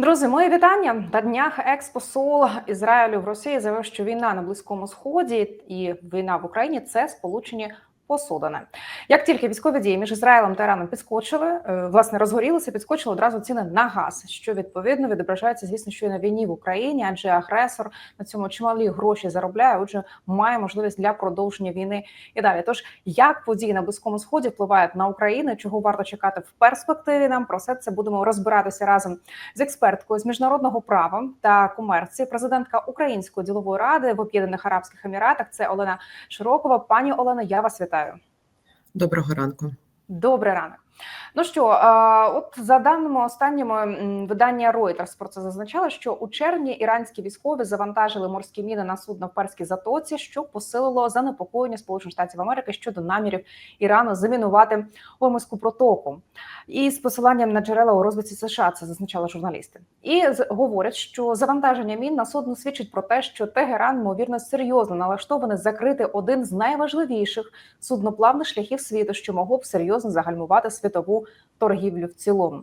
Друзі, мої вітання на днях. Експосол Ізраїлю в Росії заявив, що війна на близькому сході і війна в Україні це сполучені посудини. Як тільки військові дії між Ізраїлем та Іраном підскочили, е, власне розгорілися, підскочили одразу ціни на газ, що відповідно відображається, звісно, що і на війні в Україні, адже агресор на цьому чималі гроші заробляє. Отже, має можливість для продовження війни і далі. Тож як події на близькому сході впливають на Україну, чого варто чекати в перспективі? Нам про все це будемо розбиратися разом з експерткою з міжнародного права та комерції, президентка Української ділової ради в Об'єднаних Арабських Еміратах. Це Олена Широкова. Пані Олена, я вас вітаю. Доброго ранку. Добрий ранок. Ну що, от за даними останніми видання Reuters про це зазначало, що у червні іранські військові завантажили морські міни на судно в Перській затоці, що посилило занепокоєння Сполучених Штатів Америки щодо намірів Ірану замінувати Ормузьку протоку. І з посиланням на джерела у розвитку США це зазначали журналісти. І говорять, що завантаження мін на судно свідчить про те, що Тегеран ймовірно серйозно налаштований закрити один з найважливіших судноплавних шляхів світу, що могло б серйозно загальмувати світову торгівлю в цілому.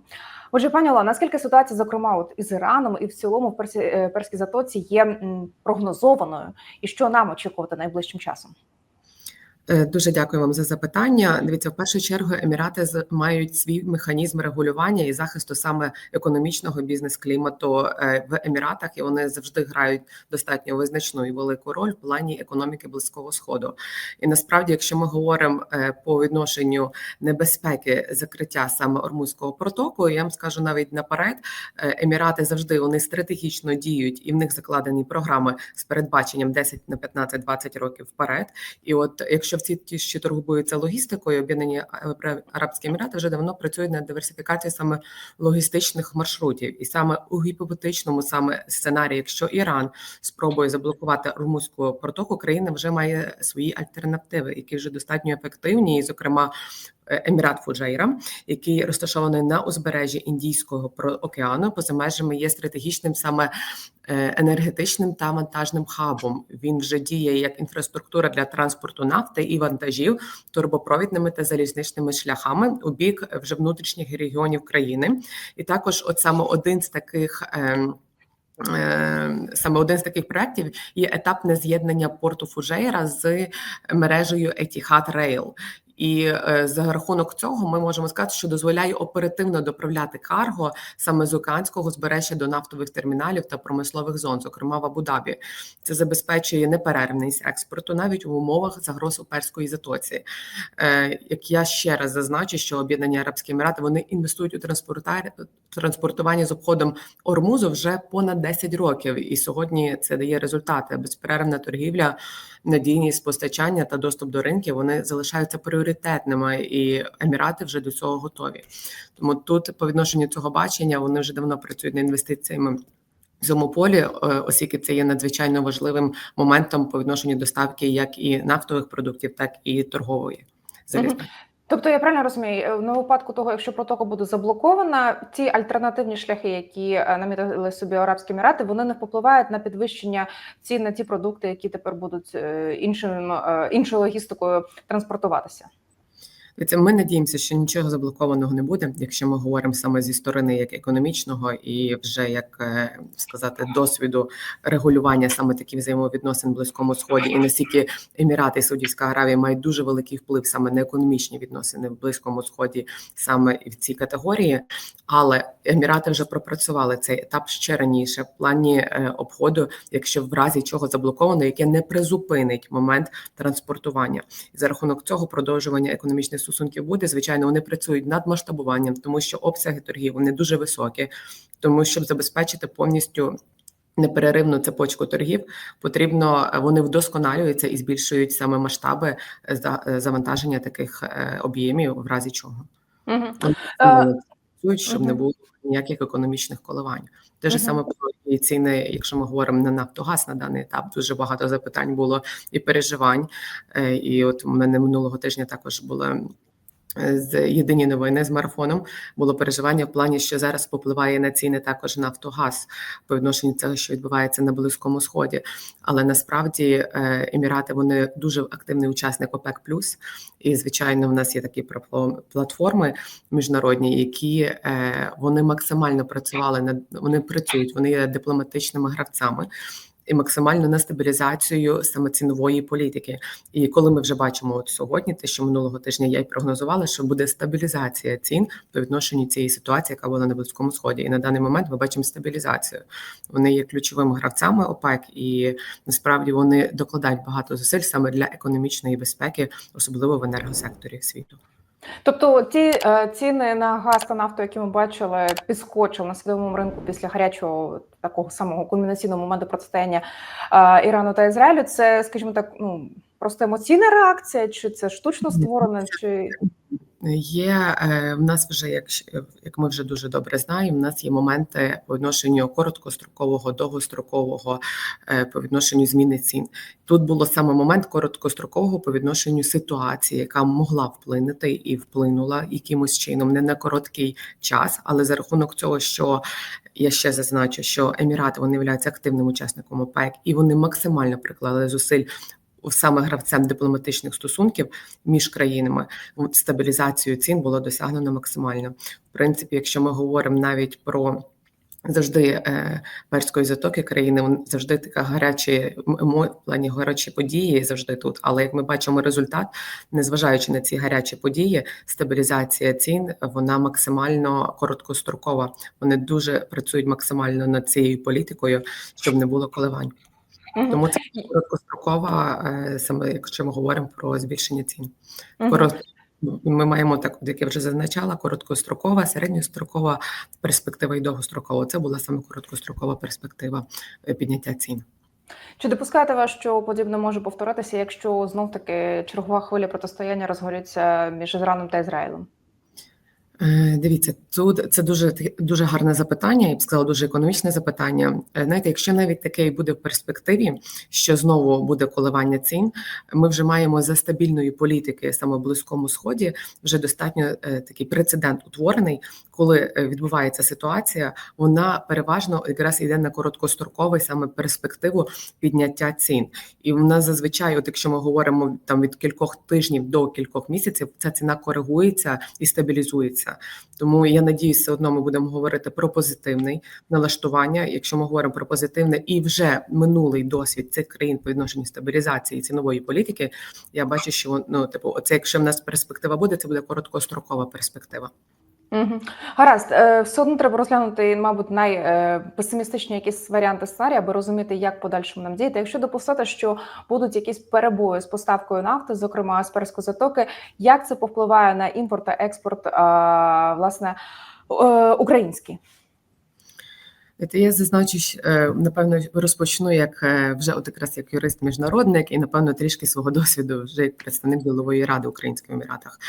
Отже, пані Ола, наскільки ситуація, зокрема, от із Іраном і в цілому в Персі, е, Перській затоці є прогнозованою, і що нам очікувати найближчим часом? Е, Дуже дякую вам за запитання. Дивіться, в першу чергу Емірати мають свій механізм регулювання і захисту саме економічного бізнес-клімату е, в Еміратах, і вони завжди грають достатньо визначну і велику роль в плані економіки близького сходу. І насправді, якщо ми говоримо е, по відношенню небезпеки закриття саме Ормузького протоку, я вам скажу навіть наперед, Емірати завжди вони стратегічно діють, і в них закладені програми з передбаченням 10 на 15-20 років вперед. І от якщо в ці ті, що торгуються логістикою, об'єднані Араб- Арабські Емірати вже давно працюють над диверсифікацією саме логістичних маршрутів, і саме у гіпотетичному саме сценарії, якщо Іран спробує заблокувати Румузьку протоку, країна вже має свої альтернативи, які вже достатньо ефективні, і зокрема. Е, Емірат Фуджейра, який розташований на узбережжі Індійського океану, поза межами є стратегічним саме е, енергетичним та вантажним хабом. Він вже діє як інфраструктура для транспорту нафти і вантажів турбопровідними та залізничними шляхами у бік вже внутрішніх регіонів країни. І також, от саме один з таких. ем, е, Саме один з таких проєктів є етапне з'єднання порту Фужейра з мережею Etihad Rail. І е, за рахунок цього ми можемо сказати, що дозволяє оперативно доправляти карго саме з океанського збережжя до нафтових терміналів та промислових зон, зокрема в Абу-Дабі. Це забезпечує неперервність експорту навіть у умовах загроз у перської затоці. Е, як я ще раз зазначу, що об'єднані Арабські Емірати вони інвестують у транспортування з обходом Ормузу вже понад 10 років, і сьогодні це дає результати. Безперервна торгівля, надійність постачання та доступ до ринків вони залишаються пріоритетними, і емірати вже до цього готові. Тому тут по відношенню цього бачення вони вже давно працюють над інвестиціями. в Цьому полі, е, оскільки це є надзвичайно важливим моментом по відношенню доставки як і нафтових продуктів, так і торгової залізниці. Тобто я правильно розумію, е, на випадку того, якщо протока буде заблокована, ті альтернативні шляхи, які е, намітили собі Арабські Емірати, вони не впливають на підвищення цін на ті продукти, які тепер будуть е, іншим іншою логістикою транспортуватися. Ми надіємося, що нічого заблокованого не буде, якщо ми говоримо саме зі сторони як економічного і вже як е, сказати досвіду регулювання саме таких взаємовідносин в близькому сході, і наскільки Емірати і Саудівська Аравія мають дуже великий вплив саме на економічні відносини в близькому сході, саме в цій категорії. Але Емірати вже пропрацювали цей етап ще раніше в плані е, обходу, якщо в разі чого заблоковано, яке не призупинить момент транспортування. І за рахунок цього продовжування економічних стосунків буде. Звичайно, вони працюють над масштабуванням, тому що обсяги торгів вони дуже високі. Тому щоб забезпечити повністю. Непереривну цепочку торгів потрібно е, вони вдосконалюються і збільшують саме масштаби е, е, завантаження таких об'ємів, в разі чого Угу. Працюють, щоб не було ніяких економічних коливань. Те ж саме про і ціни, якщо ми говоримо на Нафтогаз на даний етап, дуже багато запитань було і переживань. Е, І от у мене минулого тижня також була з єдині новини з марафоном було переживання в плані, що зараз попливає на ціни також Нафтогаз по відношенню цього, що відбувається на Близькому Сході. Але насправді е, Емірати вони дуже активний учасник ОПЕК+. І звичайно, в нас є такі платформи міжнародні, які е, вони максимально працювали над вони працюють, вони є дипломатичними гравцями. І максимально на стабілізацію саме цінової політики. І коли ми вже бачимо от сьогодні, те, що минулого тижня я й прогнозувала, що буде стабілізація цін по відношенню цієї ситуації, яка була на близькому сході. І на даний момент ми бачимо стабілізацію. Вони є ключовими гравцями ОПЕК, і насправді вони докладають багато зусиль саме для економічної безпеки, особливо в енергосекторі світу. Тобто ті е, ціни на газ та нафту, які ми бачили, підскочили на світовому ринку після гарячого такого самого кульмінаційного моменту протистояння Ірану та Ізраїлю. Це, скажімо так, ну просто емоційна реакція, чи це штучно створена, чи Є е, в нас вже, як, як ми вже дуже добре знаємо, в нас є моменти по відношенню короткострокового, довгострокового е, по відношенню зміни цін. Тут було саме момент короткострокового по відношенню ситуації, яка могла вплинути і вплинула якимось чином не на короткий час, але за рахунок цього, що я ще зазначу, що Емірати вони являються активним учасником ОПЕК, і вони максимально приклали зусиль. Саме гравцем дипломатичних стосунків між країнами стабілізацію цін було досягнено максимально. В принципі, якщо ми говоримо навіть про завжди е, перської затоки країни, завжди така гарячі в плані гарячі події завжди тут. Але як ми бачимо результат, незважаючи на ці гарячі події, стабілізація цін вона максимально короткострокова. Вони дуже працюють максимально над цією політикою, щоб не було коливань. Тому це короткострокова, е, саме якщо ми говоримо про збільшення цін. Ми маємо так, як я вже зазначала, короткострокова, середньострокова перспектива і довгострокова. Це була саме короткострокова перспектива е, підняття цін. Чи допускаєте ви, що подібне може повторитися, якщо знов таки чергова хвиля протистояння розгориться між Іраном та Ізраїлем? Е, Дивіться, тут це дуже дуже гарне запитання, я б сказала, дуже економічне запитання. Е, Знаєте, якщо навіть таке і буде в перспективі, що знову буде коливання цін, ми вже маємо за стабільної політики саме в близькому сході вже достатньо е, такий прецедент утворений, коли е, відбувається ситуація, вона переважно якраз йде на короткостроковий саме перспективу підняття цін. І в нас зазвичай, от якщо ми говоримо там від кількох тижнів до кількох місяців, ця ціна коригується і стабілізується. Тому я надіюсь, все одно ми будемо говорити про позитивне налаштування. Якщо ми говоримо про позитивне і вже минулий досвід цих країн по відношенню стабілізації цінової політики, я бачу, що ну типу, оце, якщо в нас перспектива буде, це буде короткострокова перспектива. Гаразд, Е, все одно треба розглянути, мабуть, найпесимістичні якісь варіанти сценарію, аби розуміти, як подальшому нам діяти. Якщо допустити, що будуть якісь перебої з поставкою нафти, зокрема з перської затоки, як це повпливає на імпорт та експорт, власне, е, український? Це я зазначу, е, напевно, розпочну як е, вже от якраз як юрист-міжнародник, і напевно трішки свого досвіду вже як представник ділової ради Українських Еміратах.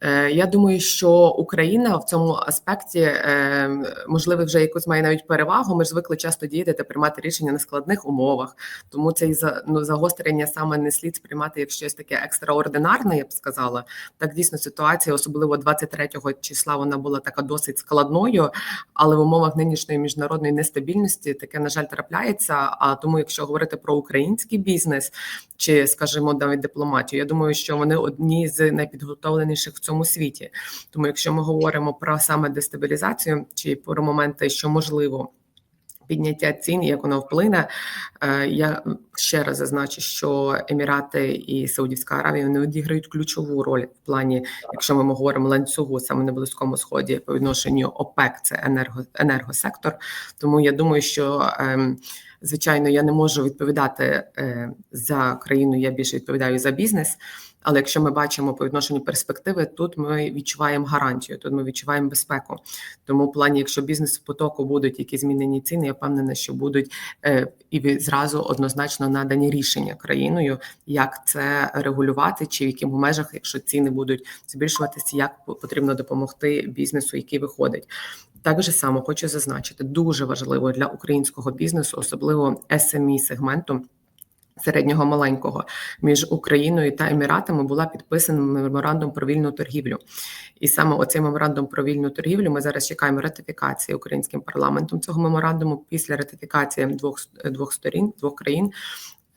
Е, Я думаю, що Україна в цьому аспекті е, можливо вже якусь має навіть перевагу. Ми ж звикли часто діяти та приймати рішення на складних умовах. Тому за- ну, загострення саме не слід сприймати як щось таке екстраординарне, я б сказала. Так дійсно ситуація, особливо 23 числа, вона була така досить складною, але в умовах нинішньої міжнародної нестабільності таке на жаль трапляється. А тому, якщо говорити про український бізнес чи, скажімо, навіть дипломатію, я думаю, що вони одні з найпідготовленіших в цьому світі. Тому, якщо ми говоримо про саме дестабілізацію чи про моменти, що можливо. Підняття цін, як воно вплине, Е, я ще раз зазначу, що Емірати і Саудівська Аравія вони відіграють ключову роль в плані, якщо ми говоримо ланцюгу саме на близькому сході по відношенню ОПЕК, це енерго, енергосектор. Тому я думаю, що ем, звичайно я не можу відповідати е, за країну. Я більше відповідаю за бізнес. Але якщо ми бачимо по відношенню перспективи, тут ми відчуваємо гарантію, тут ми відчуваємо безпеку. Тому в плані, якщо бізнес в потоку будуть якісь змінені ціни, я впевнена, що будуть е, і зразу однозначно надані рішення країною, як це регулювати, чи в яких межах, якщо ціни будуть збільшуватися, як потрібно допомогти бізнесу, який виходить. Так же само хочу зазначити, дуже важливо для українського бізнесу, особливо SME сегменту. Середнього маленького між Україною та Еміратами була підписана меморандум про вільну торгівлю, і саме оцей меморандум про вільну торгівлю. Ми зараз чекаємо ратифікації українським парламентом цього меморандуму. Після ратифікації двох двох сторін, двох країн.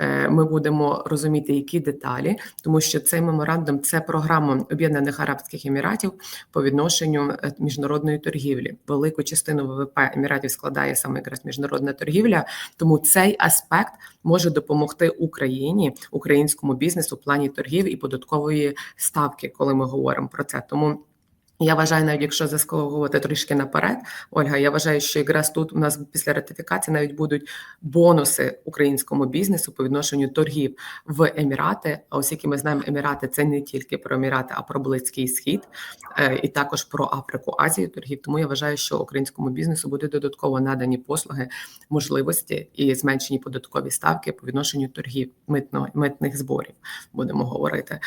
Е, Ми будемо розуміти, які деталі, тому що цей меморандум це програма Об'єднаних Арабських Еміратів по відношенню е, міжнародної торгівлі. Велику частину ВВП Еміратів складає саме якраз міжнародна торгівля. Тому цей аспект може допомогти Україні, українському бізнесу в плані торгів і податкової ставки, коли ми говоримо про це. Тому. Я вважаю, навіть якщо заскоговувати трішки наперед, Ольга, я вважаю, що якраз тут у нас після ратифікації навіть будуть бонуси українському бізнесу по відношенню торгів в Емірати. А оскільки ми знаємо, Емірати це не тільки про Емірати, а про Близький Схід е, і також про Африку, Азію торгів. Тому я вважаю, що українському бізнесу буде додатково надані послуги, можливості і зменшені податкові ставки по відношенню торгів митно митних зборів. Будемо говорити.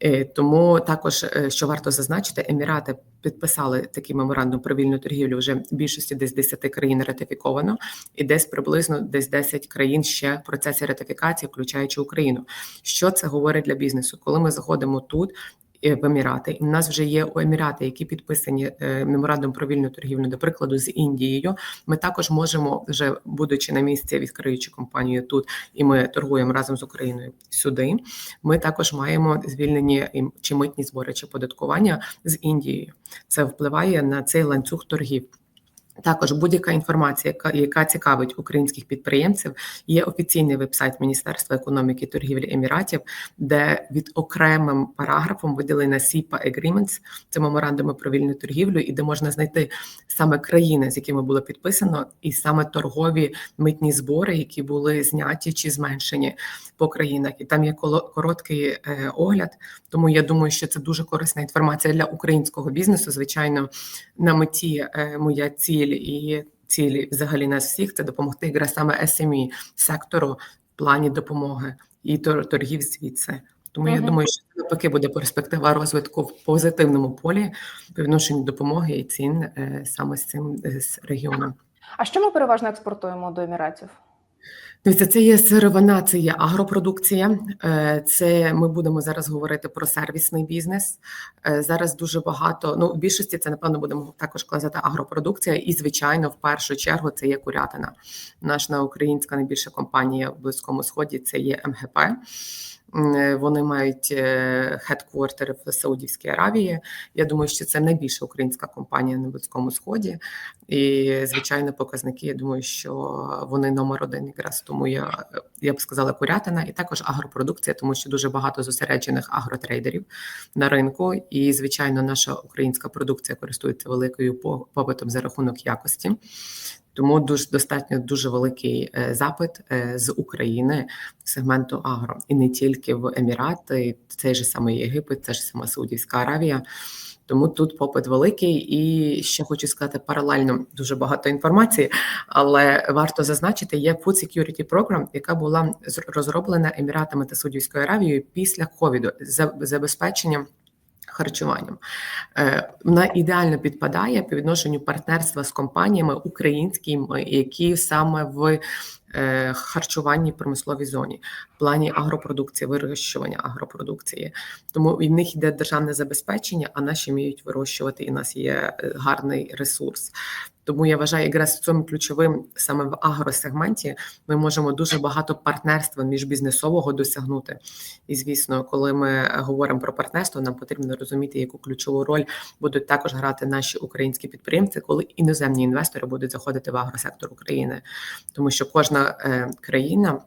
Е, Тому також е, що варто зазначити, Емірати підписали такий меморандум про вільну торгівлю. Вже більшості десь 10 країн ратифіковано, і десь приблизно десь 10 країн ще в процесі ратифікації, включаючи Україну. Що це говорить для бізнесу? Коли ми заходимо тут. Е, В Емірати, і в нас вже є у Емірати, які підписані е, меморандум про вільну торгівлю, до прикладу, з Індією. Ми також можемо, вже будучи на місці, відкриючи компанію тут, і ми торгуємо разом з Україною сюди. Ми також маємо звільнені чи митні збори, чи податкування з Індією. Це впливає на цей ланцюг торгів. Також будь-яка інформація, яка, яка цікавить українських підприємців, є офіційний вебсайт Міністерства економіки і торгівлі Еміратів, де від окремим параграфом виділена SIPA Agreements, це меморандуми про вільну торгівлю, і де можна знайти саме країни, з якими було підписано, і саме торгові митні збори, які були зняті чи зменшені по країнах. І там є короткий е, огляд. Тому я думаю, що це дуже корисна інформація для українського бізнесу. Звичайно, на меті е, моя ціль і цілі взагалі нас всіх це допомогти якраз саме SME сектору в плані допомоги і тор- торгів звідси. Тому я думаю, що навпаки буде перспектива розвитку в позитивному полі по відношенню допомоги і цін е, саме з цим е, з регіоном. А що ми переважно експортуємо до Еміратів? Дивіться, це є сировина, це є агропродукція. Е, Це ми будемо зараз говорити про сервісний бізнес. Е, Зараз дуже багато. Ну, в більшості це напевно будемо також казати агропродукція, і звичайно, в першу чергу це є курятина. Наша українська найбільша компанія в близькому сході це є МГП. Е, Вони мають хедквартери в Саудівській Аравії. Я думаю, що це найбільша українська компанія на близькому сході. І звичайно, показники. Я думаю, що вони номер один якраз тому я, я б сказала курятина, і також агропродукція, тому що дуже багато зосереджених агротрейдерів на ринку. І звичайно, наша українська продукція користується великою попитом за рахунок якості. Тому дуже достатньо дуже великий е, запит е, з України сегменту агро, і не тільки в Емірати, цей же самий Єгипет, це ж сама Саудівська Аравія. Тому тут попит великий, і ще хочу сказати паралельно дуже багато інформації, але варто зазначити, є Food Security Program, яка була розроблена Еміратами та Саудівською Аравією після ковіду за забезпеченням. Харчуванням Е, вона ідеально підпадає по відношенню партнерства з компаніями українськими, які саме в е, харчуванні промисловій зоні, в плані агропродукції, вирощування агропродукції. Тому в них йде державне забезпечення, а наші вміють вирощувати, і в нас є е, гарний ресурс. Тому я вважаю, якраз цим ключовим саме в агросегменті ми можемо дуже багато партнерства міжбізнесового досягнути. І звісно, коли ми говоримо про партнерство, нам потрібно розуміти, яку ключову роль будуть також грати наші українські підприємці, коли іноземні інвестори будуть заходити в агросектор України, тому що кожна е, країна.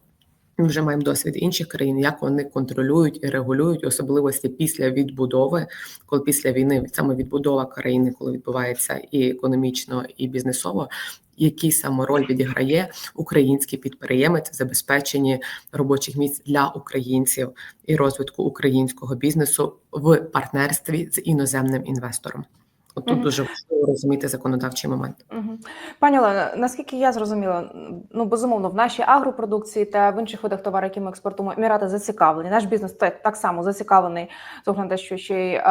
Ми вже маємо досвід інших країн, як вони контролюють і регулюють особливості після відбудови, коли після війни саме відбудова країни, коли відбувається і економічно, і бізнесово, який саме роль відіграє український підприємець в забезпеченні робочих місць для українців і розвитку українського бізнесу в партнерстві з іноземним інвестором. От Тут Мгм. дуже важливо розуміти законодавчий момент. Мгм. Пані Олено, наскільки я зрозуміла, ну безумовно, в нашій агропродукції та в інших видах товарів, які ми експортуємо, Емірати зацікавлені. Наш бізнес так, так само зацікавлений з огляду на те, що ще й е,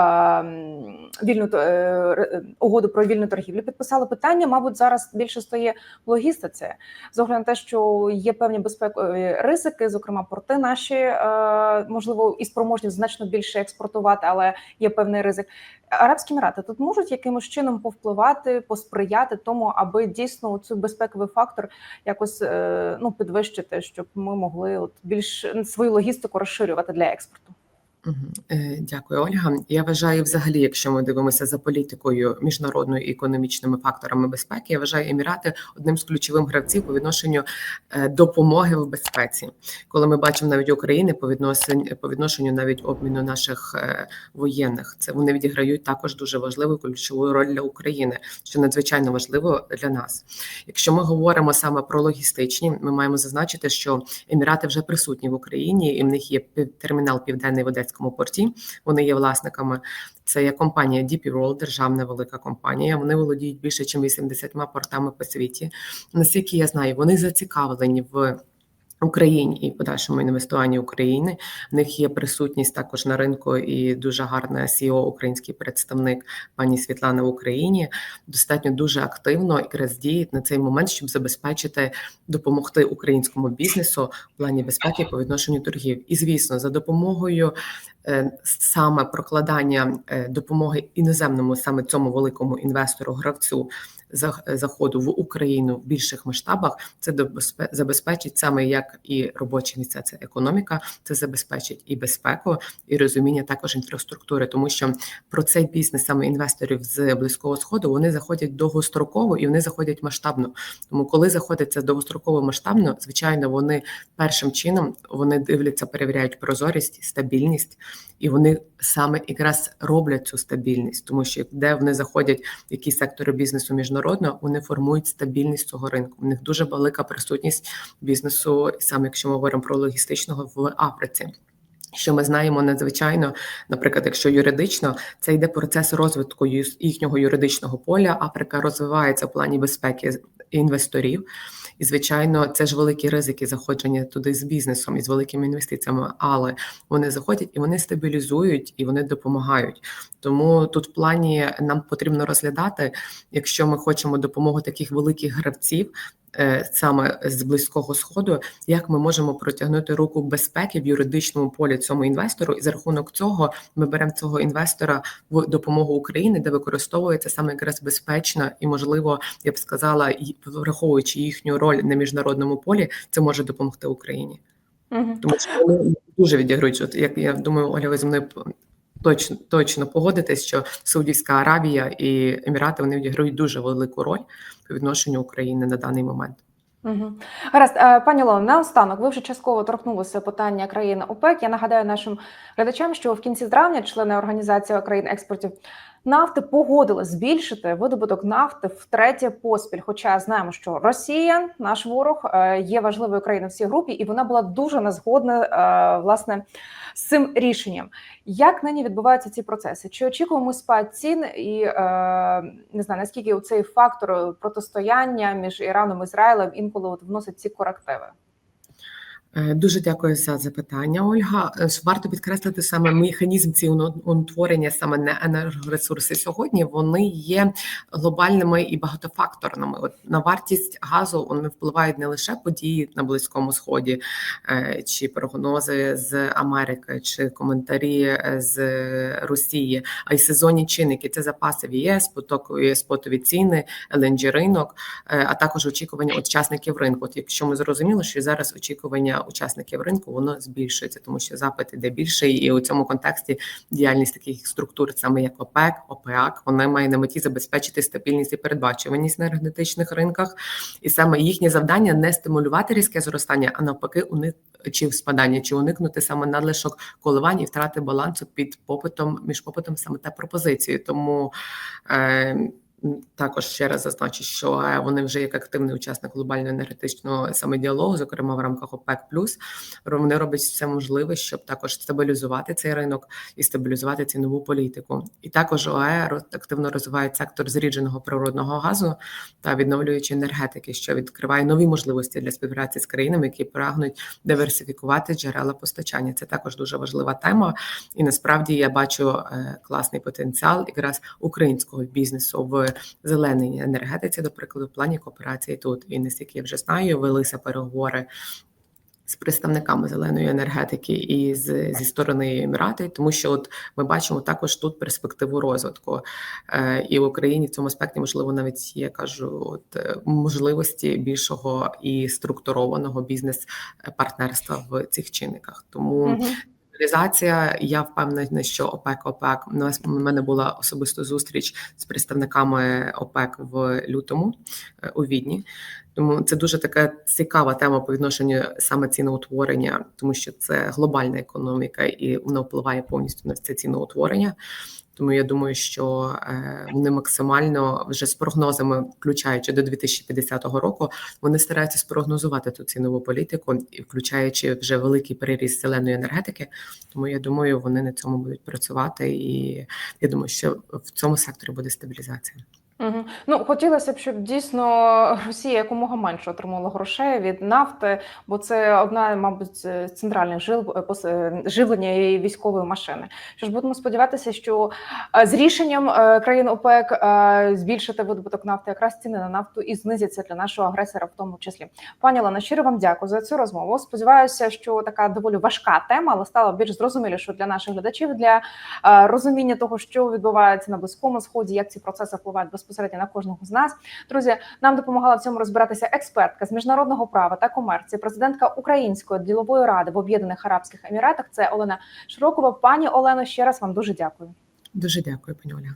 вільну е, е, угоду про вільну торгівлю підписали. Питання, мабуть, зараз більше стоїть в логістиці, з огляду на те, що є певні безпекові ризики, зокрема порти наші е, можливо і спроможні значно більше експортувати, але є певний ризик. Арабські Емірати тут можуть якимось чином повпливати, посприяти тому, аби дійсно цю безпековий фактор якось е, ну підвищити, щоб ми могли от більш свою логістику розширювати для експорту. Е, Дякую, Ольга. Я вважаю, взагалі, якщо ми дивимося за політикою міжнародною і економічними факторами безпеки, я вважаю Емірати одним з ключових гравців по відношенню е, допомоги в безпеці. Коли ми бачимо навіть України по відношенню по відношенню навіть обміну наших е, воєнних, це вони відіграють також дуже важливу ключову роль для України, що надзвичайно важливо для нас. Якщо ми говоримо саме про логістичні, ми маємо зазначити, що Емірати вже присутні в Україні, і в них є термінал південний в Одеському порті. Вони є власниками. Це є компанія DP World, державна велика компанія. Вони володіють більше ніж 80 портами по світі. Наскільки я знаю, вони зацікавлені в. Україні і подальшому інвестуванні України в них є присутність також на ринку і дуже гарна CEO, український представник пані Світлана в Україні. Достатньо дуже активно якраз діють на цей момент, щоб забезпечити допомогти українському бізнесу в плані безпеки по відношенню торгів. І звісно, за допомогою е, саме прокладання е, допомоги іноземному, саме цьому великому інвестору, гравцю заходу в Україну в більших масштабах, це забезпечить саме як і робочі місця, це економіка, це забезпечить і безпеку, і розуміння також інфраструктури, тому що про цей бізнес саме інвесторів з близького сходу вони заходять довгостроково і вони заходять масштабно. Тому, коли заходить довгостроково масштабно, звичайно, вони першим чином вони дивляться, перевіряють прозорість, стабільність, і вони саме якраз роблять цю стабільність, тому що де вони заходять які сектори бізнесу міжнародно, вони формують стабільність цього ринку. У них дуже велика присутність бізнесу, саме якщо ми говоримо про логістичного в Африці. Що ми знаємо надзвичайно, наприклад, якщо юридично це йде процес розвитку їхнього юридичного поля. Африка розвивається в плані безпеки інвесторів, і звичайно, це ж великі ризики заходження туди з бізнесом і з великими інвестиціями. Але вони заходять і вони стабілізують і вони допомагають. Тому тут в плані нам потрібно розглядати, якщо ми хочемо допомогу таких великих гравців. Е, Саме з близького сходу, як ми можемо протягнути руку безпеки в юридичному полі цьому інвестору, і за рахунок цього ми беремо цього інвестора в допомогу Україні, де використовується саме якраз безпечно і можливо, я б сказала, враховуючи їхню роль на міжнародному полі, це може допомогти Україні. Угу. Тому що вони дуже відіграють. От як я думаю, Оля, ви зі мною точно точно погодитесь, що Саудівська Аравія і Емірати вони відіграють дуже велику роль по відношенню України на даний момент. Угу. Гаразд, Е, пані Лоно, наостанок, ви вже частково торкнулися питання країн ОПЕК. Я нагадаю нашим глядачам, що в кінці травня члени організації країн експортів нафти погодили збільшити видобуток нафти втретє поспіль. Хоча знаємо, що Росія, наш ворог, е, є важливою країною в цій групі, і вона була дуже незгодна е, власне з цим рішенням. Як нині відбуваються ці процеси? Чи очікуємо спад цін і е, не знаю наскільки у цей фактор протистояння між Іраном і Ізраїлем інколи от вносить ці корективи? Е, Дуже дякую за запитання, Ольга. Е, Варто підкреслити саме механізм ці утворення саме на енергоресурси сьогодні. Вони є глобальними і багатофакторними. От на вартість газу вони впливають не лише події на близькому сході, е, чи прогнози з Америки, чи коментарі з Росії, а й сезонні чинники. Це запаси в ЄС, потокові спотові ціни, LNG ринок, а також очікування учасників ринку. От якщо ми зрозуміли, що зараз очікування учасників ринку воно збільшується, тому що запит іде більше, і у цьому контексті діяльність таких структур, саме як ОПЕК, ОПЕАК, вони мають на меті забезпечити стабільність і передбачуваність на енергетичних ринках, і саме їхнє завдання не стимулювати різке зростання, а навпаки, уник чи спадання, чи уникнути саме надлишок коливань і втрати балансу під попитом між попитом саме та пропозицією. Тому е, також ще раз зазначу, що е, вони вже як активний учасник глобального енергетичного саме діалогу, зокрема в рамках ОПЕК+, вони роблять все можливе, щоб також стабілізувати цей ринок і стабілізувати цінову політику. І також ОАЕ активно розвиває сектор зрідженого природного газу та відновлюючої енергетики, що відкриває нові можливості для співпраці з країнами, які прагнуть диверсифікувати джерела постачання. Це також дуже важлива тема. І насправді я бачу е, класний потенціал якраз українського бізнесу в зеленій енергетиці, до прикладу, в плані кооперації тут. І наскільки я вже знаю, велися переговори. З представниками зеленої енергетики і з зі сторони Емірати, тому що от ми бачимо також тут перспективу розвитку, Е, і в Україні в цьому аспекті можливо навіть є кажу, от е, можливості більшого і структурованого бізнес партнерства в цих чинниках. Тому. Реалізація, я впевнена, що ОПЕК ОПЕК. У нас у мене була особиста зустріч з представниками ОПЕК в лютому е, у Відні. Тому це дуже така цікава тема по відношенню саме ціноутворення, тому що це глобальна економіка і вона впливає повністю на це ціноутворення. Тому я думаю, що е, вони максимально вже з прогнозами, включаючи до 2050 року, вони стараються спрогнозувати ту цінову політику, і включаючи вже великий приріст зеленої енергетики. Тому я думаю, вони на цьому будуть працювати, і я думаю, що в цьому секторі буде стабілізація. Мгм. Ну хотілося б, щоб дійсно Росія якомога менше отримала грошей від нафти, бо це одна, мабуть, з центральних жил е, е, живлення і військової машини. Що ж будемо сподіватися, що е, з рішенням країн ОПЕК збільшити видобуток нафти, якраз ціни на нафту і знизяться для нашого агресора, в тому числі. Пані Олена, щиро вам дякую за цю розмову. Сподіваюся, що така доволі важка тема, але стала більш зрозумілішою для наших глядачів для розуміння того, що відбувається на близькому сході, як ці процеси впливають безпосередньо на кожного з нас. Друзі, нам допомагала в цьому розбиратися експертка з міжнародного права та комерції, президентка Української ділової ради в Об'єднаних Арабських Еміратах. Це Олена Широкова. Пані Олено, ще раз вам дуже дякую. Дуже дякую, пані Оля.